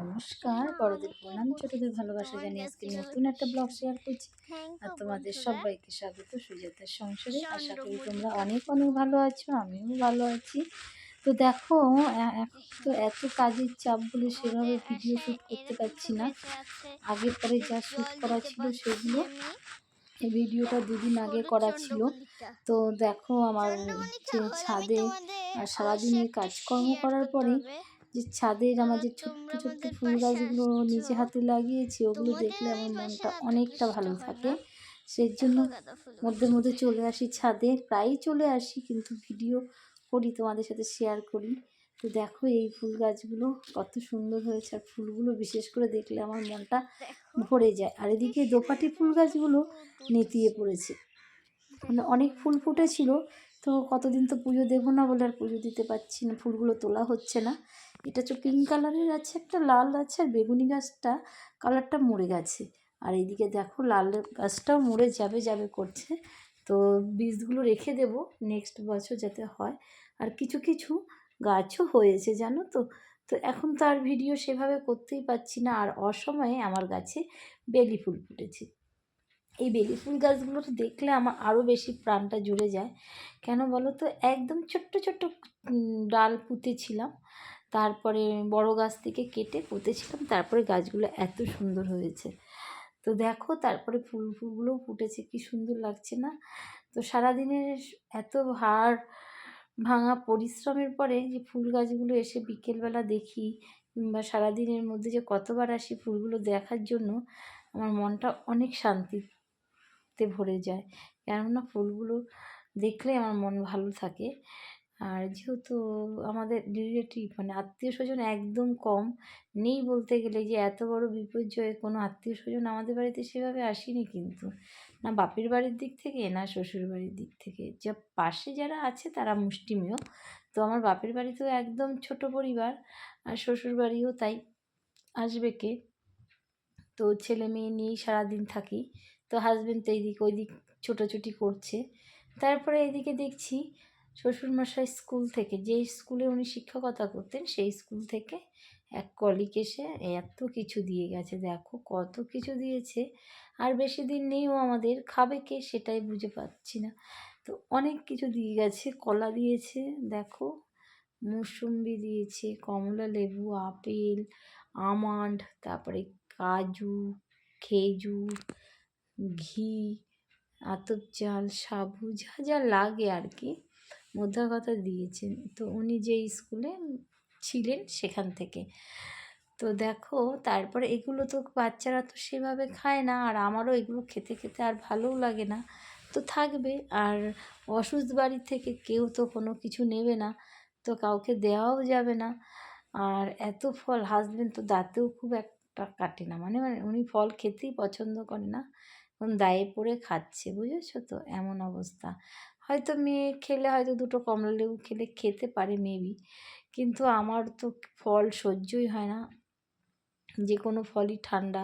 নমস্কার বড়দের প্রণাম, ছোটদের ভালোবাসা জানিয়ে আজকে নতুন একটা ব্লগ শেয়ার করছি। আর তোমাদের সবাইকে স্বাগত সুজাতার সংসারে। আশা করি তোমরা অনেক অনেক ভালো আছো, আমিও ভালো আছি। তো দেখো এখন তো এত কাজের চাপ বলে সেভাবে ভিডিও শ্যুট করতে পারছি না। আগের পরে যা শ্যুট করা ছিল সেগুলো এই ভিডিওটা দুদিন আগে করা ছিল। তো দেখো আমার যে ছাদে আর সারাদিনের কাজকর্ম করার পরে যে ছাদের আমার যে ছোট্ট ছোট্ট ফুল গাছগুলো নিজে হাতে লাগিয়েছি ওগুলো দেখলে আমার মনটা অনেকটা ভালো থাকে। সেই জন্য মধ্যে মধ্যে চলে আসি ছাদে প্রায়ই চলে আসি কিন্তু ভিডিও করি তোমাদের সাথে শেয়ার করি। তো দেখো এই ফুল গাছগুলো কত সুন্দর হয়েছে। আর ফুলগুলো বিশেষ করে দেখলে আমার মনটা ভরে যায়। আর এদিকে দোপাটি ফুল গাছগুলো নেতিয়ে পড়েছে। মানে অনেক ফুল ফুটেছিল তো কতদিন তো পুজো দেবো না বলে আর পুজো দিতে পারছি না ফুলগুলো তোলা হচ্ছে না। এটা হচ্ছে পিঙ্ক কালারের আছে একটা লাল আছে আর বেগুনি গাছটা কালারটা মরে গেছে। আর এইদিকে দেখো লাল গাছটাও মরে যাবে যাবে করছে। তো বীজগুলো রেখে দেব নেক্সট বছর যাতে হয়। আর কিছু কিছু গাছও হয়েছে, জানো তো? তো এখন তো আর ভিডিও সেভাবে করতেই পারছি না। আর অসময়ে আমার গাছে বেলি ফুল ফুটেছে। এই বেলি ফুল গাছগুলো দেখলে আমার আরও বেশি প্রাণটা জুড়ে যায়। কেন বলো তো? একদম ছোট্ট ছোট্ট ডাল পুঁতেছিলাম। তারপরে বড় গাছ থেকে কেটে পুঁতেছিলাম। তারপরে গাছগুলো এত সুন্দর হয়েছে। তো দেখো, তারপরে ফুল ফুলগুলোও ফুটেছে। কি সুন্দর লাগছে না? তো সারাদিনের এত হাড় ভাঙা পরিশ্রমের পরে যে ফুল গাছগুলো এসে বিকেলবেলা দেখি কিংবা সারাদিনের মধ্যে যে কতবার আসি ফুলগুলো দেখার জন্য, আমার মনটা অনেক শান্তিতে ভরে যায়। কেননা ফুলগুলো দেখলে আমার মন ভালো থাকে। আর যেহেতু আমাদের রিলেটিভ মানে আত্মীয় স্বজন একদম কম, নেই বলতে গেলে যে এত বড় বিপর্যয়ে কোনো আত্মীয় স্বজন আমাদের বাড়িতে সেভাবে আসেনি কিন্তু। না বাপের বাড়ির দিক থেকে, না শ্বশুর বাড়ির দিক থেকে। যা পাশে যারা আছে তারা মুষ্টিমেয়। তো আমার বাপের বাড়িতেও একদম ছোট পরিবার, আর শ্বশুর বাড়িও তাই আসবে কে? তো ছেলে মেয়ে নিয়েই সারাদিন থাকি। তো হাজবেন্ড তো এইদিক ওইদিক ছোটাছুটি করছে। তারপরে এদিকে দেখছি শ্বশুরমশাই স্কুল থেকে যেই স্কুলে উনি শিক্ষকতা করতেন, সেই স্কুল থেকে এক কলিক এসে এত কিছু দিয়ে গেছে, দেখো কত কিছু দিয়েছে। আর বেশি দিন নেইও আমাদের, খাবে কে সেটাই বুঝে পাচ্ছি না। তো অনেক কিছু দিয়ে গেছে, কলা দিয়েছে, দেখো মুসুম্বি দিয়েছে, কমলা লেবু, আপেল আমন্ড তারপরে কাজু খেজুর ঘি, আতপ চাল, সাবু, যা যা লাগে আর কি। কথা দিয়েছেন। তো উনি যে স্কুলে ছিলেন সেখান থেকে। তো দেখো, তারপরে এগুলো তো বাচ্চারা তো সেভাবে খায় না, আর আমারও এগুলো খেতে খেতে আর ভালোও লাগে না। তো থাকবে, আর অসুস্থ বাড়ি থেকে কেউ তো কোনো কিছু নেবে না, তো কাউকে দেওয়াও যাবে না। আর এত ফল হাজবেন্ড তো দাঁতেও খুব একটা কাটে না। মানে মানে উনি ফল খেতেই পছন্দ করে না, এখন দায়ে পড়ে খাচ্ছে, বুঝেছ তো? এমন অবস্থা। হয়তো মেয়ে খেলে হয়তো দুটো কমলা লেবু খেলে খেতে পারে মেবি কিন্তু আমার তো ফল সহ্যই হয় না। যে কোনো ফলই ঠান্ডা।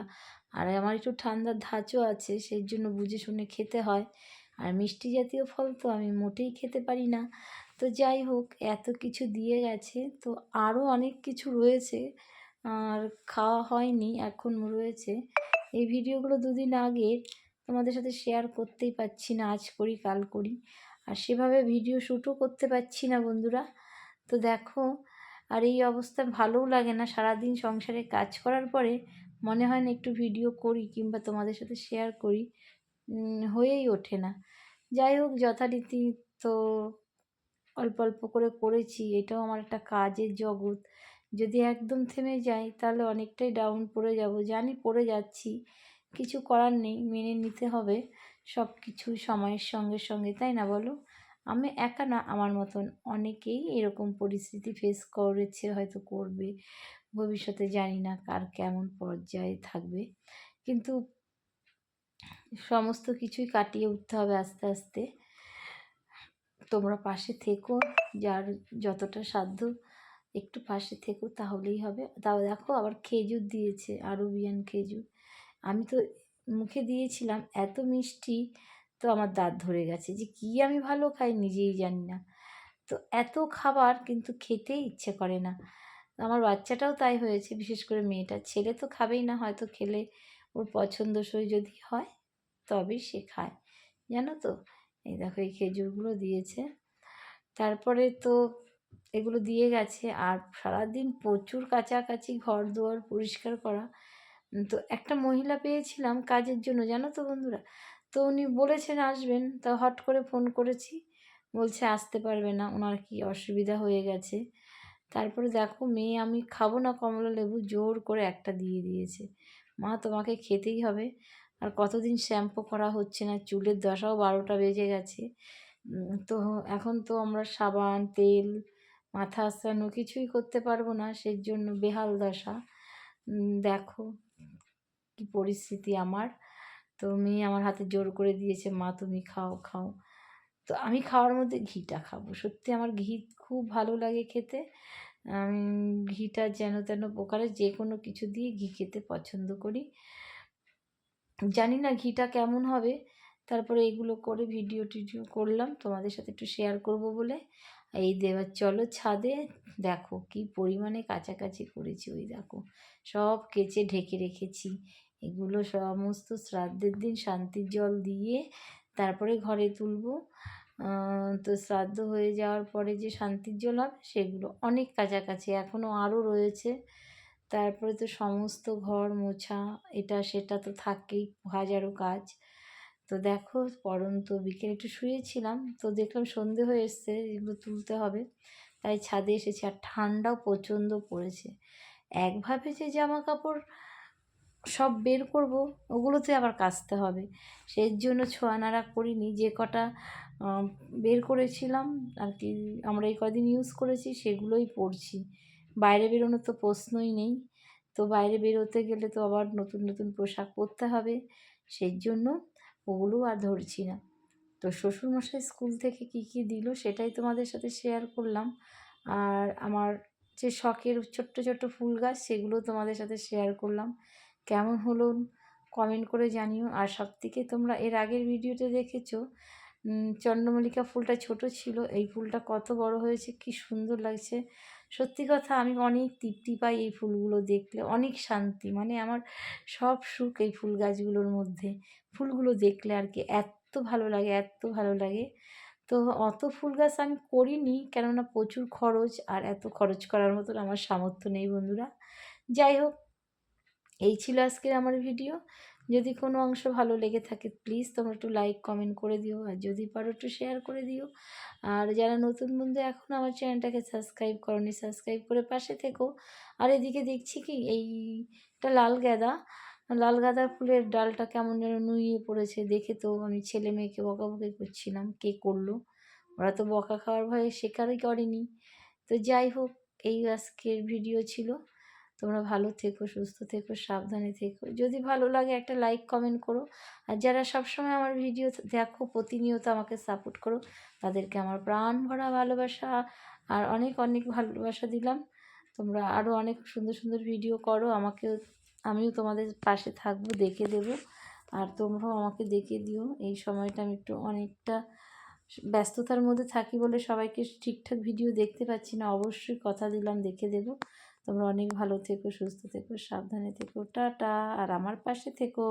আর আমার একটু ঠান্ডার ধাঁচও আছে সেই জন্য বুঝে শুনে খেতে হয়। আর মিষ্টি জাতীয় ফল তো আমি মোটেই খেতে পারি না। তো যাই হোক, এত কিছু দিয়ে গেছে। তো আরও অনেক কিছু রয়েছে। আর খাওয়া হয়নি, এখন রয়েছে। এই ভিডিওগুলো দুদিন আগে তোমাদের সাথে শেয়ার করতেই পারছি না, আজ করি, কাল করি। আর সেভাবে ভিডিও শ্যুটও করতে পারছি না বন্ধুরা। তো দেখো, আর এই অবস্থা ভালোও লাগে না। সারাদিন সংসারে কাজ করার পরে মনে হয় না একটু ভিডিও করি কিংবা তোমাদের সাথে শেয়ার করি। হয়েই ওঠে না। যাই হোক, যথারীতি তো অল্প অল্প করে করেছি। এটাও আমার একটা কাজের জগৎ। যদি একদম থেমে যাই, তাহলে অনেকটাই ডাউন পড়ে যাব। জানি পড়ে যাচ্ছি। কিছু করার নেই, মেনে নিতে হবে। সব কিছু সময়ের সঙ্গে সঙ্গে, তাই না বলো? আমি একা না, আমার মতন অনেকেই এরকম পরিস্থিতি ফেস করেছে, হয়তো করবে। ভবিষ্যতে জানি না কার কেমন পর্যায়ে থাকবে। কিন্তু সমস্ত কিছুই কাটিয়ে উঠতে হবে আস্তে আস্তে। তোমরা পাশে থেকো, যার যতটা সাধ্য একটু পাশে থেকো, তাহলেই হবে। তাও দেখো আবার খেজুর দিয়েছে, আরবিয়ান খেজুর। আমি তো মুখে দিয়েছিলাম, এত মিষ্টি, তো আমার দাঁত ধরে গেছে। যে কী আমি ভালো খাই নিজেই জানি না। তো এত খাবার কিন্তু খেতেই ইচ্ছে করে না। আমার বাচ্চাটাও তাই হয়েছে, বিশেষ করে মেয়েটা। ছেলে তো খাবেই না, হয়তো খেলে ওর পছন্দসই যদি হয় তবেই সে খায়। জানো তো? এই দেখো, এই খেজুরগুলো দিয়েছে। তারপরে তো এগুলো দিয়ে গেছে। আর সারাদিন প্রচুর কাচাকাচি, ঘর দুয়ার পরিষ্কার করা। তো একটা মহিলা পেয়েছিলাম কাজের জন্য, জানো তো বন্ধুরা? তো উনি বলেছেন আসবেন, তা হট করে ফোন করেছি। বলছে আসতে পারবে না, ওনার কি অসুবিধা হয়ে গেছে। তারপরে দেখো মেয়ে আমি খাব না কমলা লেবু, জোর করে একটা দিয়ে দিয়েছে। মা তোমাকে খেতেই হবে। আর কতদিন শ্যাম্পু করা হচ্ছে না, চুলের দশাও বারোটা বেজে গেছে। তো এখন তো আমরা সাবান, তেল মাথা আসানো কিছুই করতে পারব না সেই জন্য বেহাল দশা। দেখো। কি পরিস্থিতি আমার? তো মেয়ে আমার হাতে জোর করে দিয়েছে, মা তুমি খাও খাও। তো আমি খাওয়ার মধ্যে ঘিটা খাব। সত্যি আমার ঘি খুব ভালো লাগে খেতে। আমি ঘিটা যেন তেন প্রকারে যে কোনো কিছু দিয়ে ঘি খেতে পছন্দ করি। জানি না ঘিটা কেমন হবে। তারপরে এগুলো করে ভিডিও টিডিও করলাম। তোমাদের সাথে একটু শেয়ার করব বলে। এই দেবার চলো ছাদে। দেখো কি পরিমাণে কাছাকাছি করেছি ওই দেখো। সব কেচে ঢেকে রেখেছি। এগুলো সমস্ত শ্রাদ্ধের দিন শান্তির জল দিয়ে তারপরে ঘরে তুলবো। তো শ্রাদ্ধ হয়ে যাওয়ার পরে যে শান্তির জল হবে সেগুলো অনেক কাছাকাছি এখনও আরও রয়েছে। তারপরে তো সমস্ত ঘর মোছা, এটা সেটা তো থাকেই, হাজারো কাজ। তো দেখো পরন্ত বিকেলে একটু শুয়েছিলাম, তো দেখলাম সন্ধে হয়ে এসছে, এগুলো তুলতে হবে। তাই ছাদে এসেছি আর ঠান্ডাও প্রচণ্ড পড়েছে। একভাবে যে জামা কাপড় সব বের করব, ওগুলোতে আবার কাচতে হবে। সেই জন্য ছোঁয়া নাড়া করিনি, যে কটা বের করেছিলাম, আর কি আমরা এই কদিন ইউজ করেছি, সেগুলোই পরছি বাইরে বেরোনোর তো প্রশ্নই নেই। তো বাইরে বেরোতে গেলে তো আবার নতুন নতুন পোশাক পরতে হবে সেই জন্য ওগুলো আর ধরছি না। তো শ্বশুরমশাই স্কুল থেকে কি কি দিল সেটাই তোমাদের সাথে শেয়ার করলাম। আর আমার যে শখের ছোট্ট ছোট্ট ফুল গাছ, সেগুলো তোমাদের সাথে শেয়ার করলাম। কেমন হলো কমেন্ট করে জানিও। আর সব থেকে তোমরা এর আগের ভিডিওতে দেখেছ চন্দ্রমল্লিকা ফুলটা ছোট ছিল, এই ফুলটা কত বড় হয়েছে, কি সুন্দর লাগছে। সত্যি কথা, আমি অনেক তৃপ্তি পাই এই ফুলগুলো দেখলে, অনেক শান্তি মানে আমার সব সুখ এই ফুল গাছগুলোর মধ্যে। ফুলগুলো দেখলে আর কি এত ভালো লাগে, এত ভালো লাগে। তো অত ফুল গাছ আমি করিনি, কেননা প্রচুর খরচ, আর এত খরচ করার মতন আমার সামর্থ্য নেই বন্ধুরা। যাই হোক এই ছিল আজকের আমার ভিডিও। যদি কোনো অংশ ভালো লেগে থাকে প্লিজ তোমরা একটু লাইক কমেন্ট করে দিও। আর যদি পারো একটু শেয়ার করে দিও। আর যারা নতুন বন্ধু, এখন আমার চ্যানেলটাকে সাবস্ক্রাইব করনি সাবস্ক্রাইব করে পাশে থেকো। আর এদিকে দেখছি কি, এইটা লাল গাঁদা। লাল গাঁদা ফুলের ডালটা কেমন যেন নুইয়ে পড়েছে। দেখে তো আমি ছেলে মেয়েকে বকাবকি করছিলাম, কে করল? ওরা তো বকা খাওয়ার ভয়ে শেখারই করেনি। তো যাই হোক, এই আজকের ভিডিও ছিল। তোমরা ভালো থেকো, সুস্থ থেকো, সাবধানে থেকো। যদি ভালো লাগে একটা লাইক কমেন্ট করো। আর যারা সবসময় আমার ভিডিও দেখো, প্রতিনিয়ত আমাকে সাপোর্ট করো, তাদেরকে আমার প্রাণ ভরা ভালোবাসা আর অনেক অনেক ভালোবাসা দিলাম। তোমরা আরও অনেক সুন্দর সুন্দর ভিডিও করো। আমাকেও, আমিও তোমাদের পাশে থাকব, দেখে দেবো। আর তোমরাও আমাকে দেখে দিও। এই সময়টা আমি একটু অনেকটা ব্যস্ততার মধ্যে থাকি বলে সবাইকে ঠিকঠাক ভিডিও দেখতে পাচ্ছি না। অবশ্যই কথা দিলাম, দেখে দেবো। তোমরা অনেক ভালো থেকো সুস্থ থেকো সাবধানে থেকো টাটা। আর আমার পাশে থেকো।